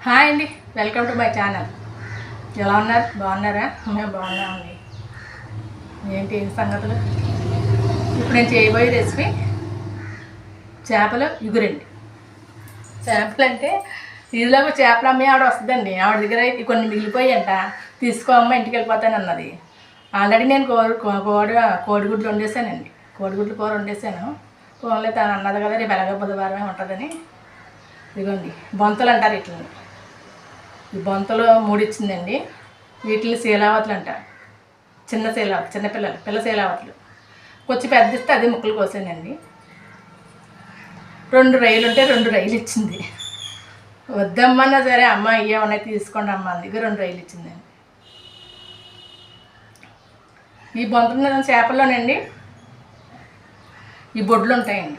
Hi అండి welcome to my channel. ఎలా ఉన్నారు? బాగున్నారా? మేము బాగున్నామండి. ఏంటి ఏం సంగతులు? ఇప్పుడు నేను చేయబోయే రెసిపీ చేపలు ఇగురండి చేపలు అంటే ఇదిలోకి చేపలు అమ్మే ఆవిడ వస్తుందండి. ఆవిడ దగ్గర కొన్ని మిగిలిపోయాయంట తీసుకో అమ్మ ఇంటికి వెళ్ళిపోతాను అన్నది. ఆల్రెడీ నేను కోడి కో- కోడి కోడిగుడ్లు వండేసానండి కోడిగుడ్లు కూర వండేసాను పోన్లే తను అన్నది కదా రేపు ఎలాగో బుధవారమే ఉంటుందని. ఇదిగోండి బొంతలు అంటారు ఇట్లా ఈ బొంతలు మూడు వీటిని శీలావతులు అంటారు చిన్న శీలావతి చిన్నపిల్లలు పిల్ల శీలావతులు. కొంచెం పెద్ద ఇస్తే అది ముక్కలు కోసానండి. రెండు రైలు ఉంటే రెండు రైలు ఇచ్చింది వద్దమ్మన్నా సరే అమ్మ అయ్యే ఉన్నాయి తీసుకోండి అమ్మ అందుకే రెండు రైలు ఇచ్చిందండి ఈ బొంతున్న చేపల్లోనండి? ఈ బొడ్లు ఉంటాయండి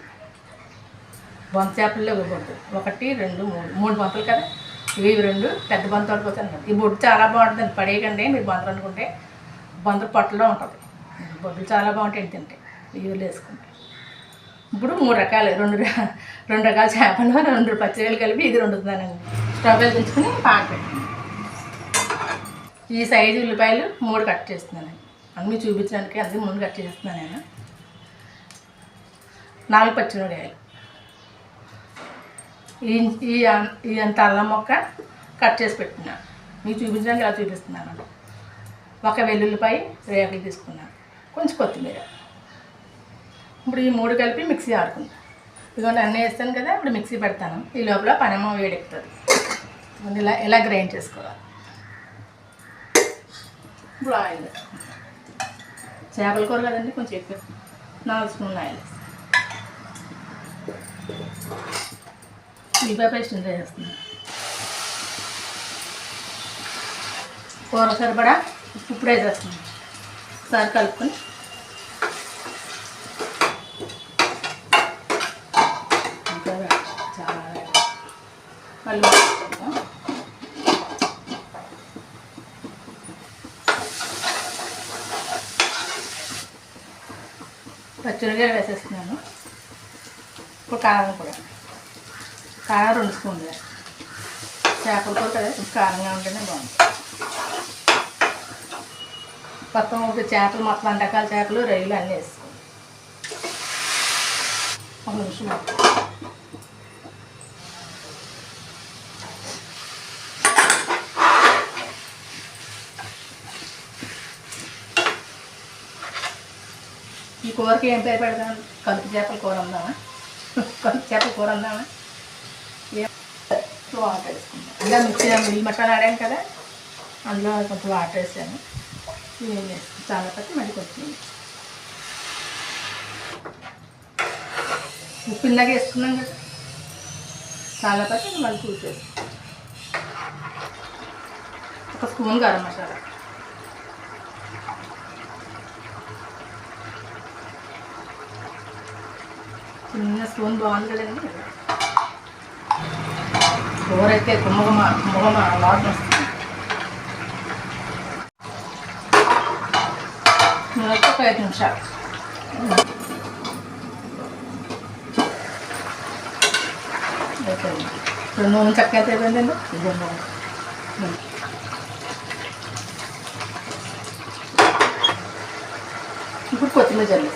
బొంత చేపల్లో ఒక బొడ్డు. ఒకటి రెండు మూడు మూడు బొంతలు కదా? ఇవి ఇవి రెండు పెద్ద బొంత పడిపోతాను ఈ బొట్టు చాలా బాగుంటుంది. పడేయకండి మీరు బొంతలు అనుకుంటే. బొంత పొట్టలో ఉంటుంది. బొడ్లు చాలా బాగుంటాయి తింటే. ఇవి వేసుకుంటే. ఇప్పుడు మూడు రకాలు రెండు రెండు రకాల చేపలు రెండు పచ్చిరకాయలు కలిపి ఇది వండుతున్నానండి స్టవ్ వెలిగించుకుని పాట పెట్టండి. ఈ సైజు ఉల్లిపాయలు మూడు కట్ చేస్తున్నానండి. అన్నీ చూపించడానికి అది మూడు కట్ చేస్తున్నాను నేను. నాలుగు పచ్చిమిరకాయలు ఈ ఈ అంత అల్లం మొక్క కట్ చేసి పెట్టుకున్నాను మీకు చూపించడానికి ఇలా చూపిస్తున్నాను. ఒక వెల్లుల్లిపాయ రేకులు తీసుకున్నాను కొంచెం కొత్తిమీర. ఇప్పుడు ఈ మూడు కలిపి మిక్సీ ఆడుకుందాం ఇదిగోండి అన్నీ వేస్తాను కదా ఇప్పుడు మిక్సీ పెడతాను. ఈ లోపల పనేమో వేడెక్కుతుంది. ఇలా ఇలా గ్రైండ్ చేసుకోవాలి. ఇప్పుడు ఆయిల్ చేపల కూర కదండి కొంచెం ఎక్కువ. నాలుగు స్పూన్ ఆయిల్ ఉల్లిపాయ పేస్ట్ ఇంత వేస్తున్నాను కూర సరిపడా? ఇప్పుడు వేసేస్తున్నాను ఒకసారి కలుపుకొని. మళ్ళీ. పచ్చిమిరకాయలు వేసేస్తున్నాను. ఇప్పుడు కారం కూడా. కారం రెండు స్పూన్లు. చేపల కూర కదా కారంగా ఉంటేనే బాగుంది. మొత్తం ఒక చేపలు మొత్తం అన్ని రకాల చేపలు రొయ్యలు అన్నీ వేసుకోండి ఒక నిమిషం ఈ కూరకి ఏం పేరు పెడదాం కలుపు చేపల కూర ఉందామా కలుపు చేపల కూర ఉందామా వాటర్ వేసుకుందాం ఇలా మిక్సీ మిల్ మసాలా ఆడాను కదా అందులో కొంచెం వాటర్ వేసాను. ఇవేం వేస్తాను చాలా పట్టి మళ్ళీ కొంచెం ఉప్పు ఇందాక వేసుకున్నాం కదా. చాలా పట్టి మళ్ళీ చూసేసి ఒక స్పూన్ గరం మసాలా. చిన్న స్పూన్ బాగుంది కదండి. కూర అయితే కుమ్మగమ కుమ్మగమ వాసన వస్తుంది. నూనె ఒక ఐదు నిమిషాలు ఇప్పుడు నూనె చక్క అయితే అయిపోయిందండి. ఇదే నూనె ఇప్పుడు కొత్తిమీర చల్లి.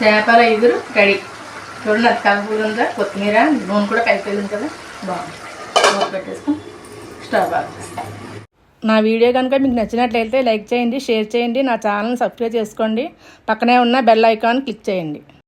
చేపల ఎదురు రెడీ చూడండి అది కలుపులు ఉందా? కొత్తిమీర నూనె కూడా కలిపేది కదా బాగుంది. మూత పెట్టేసుకుని స్టవ్ ఆఫ్ నా వీడియో కనుక మీకు నచ్చినట్లయితే లైక్ చేయండి షేర్ చేయండి నా ఛానల్ని సబ్స్క్రైబ్ చేసుకోండి. పక్కనే ఉన్న బెల్ ఐకాన్ క్లిక్ చేయండి.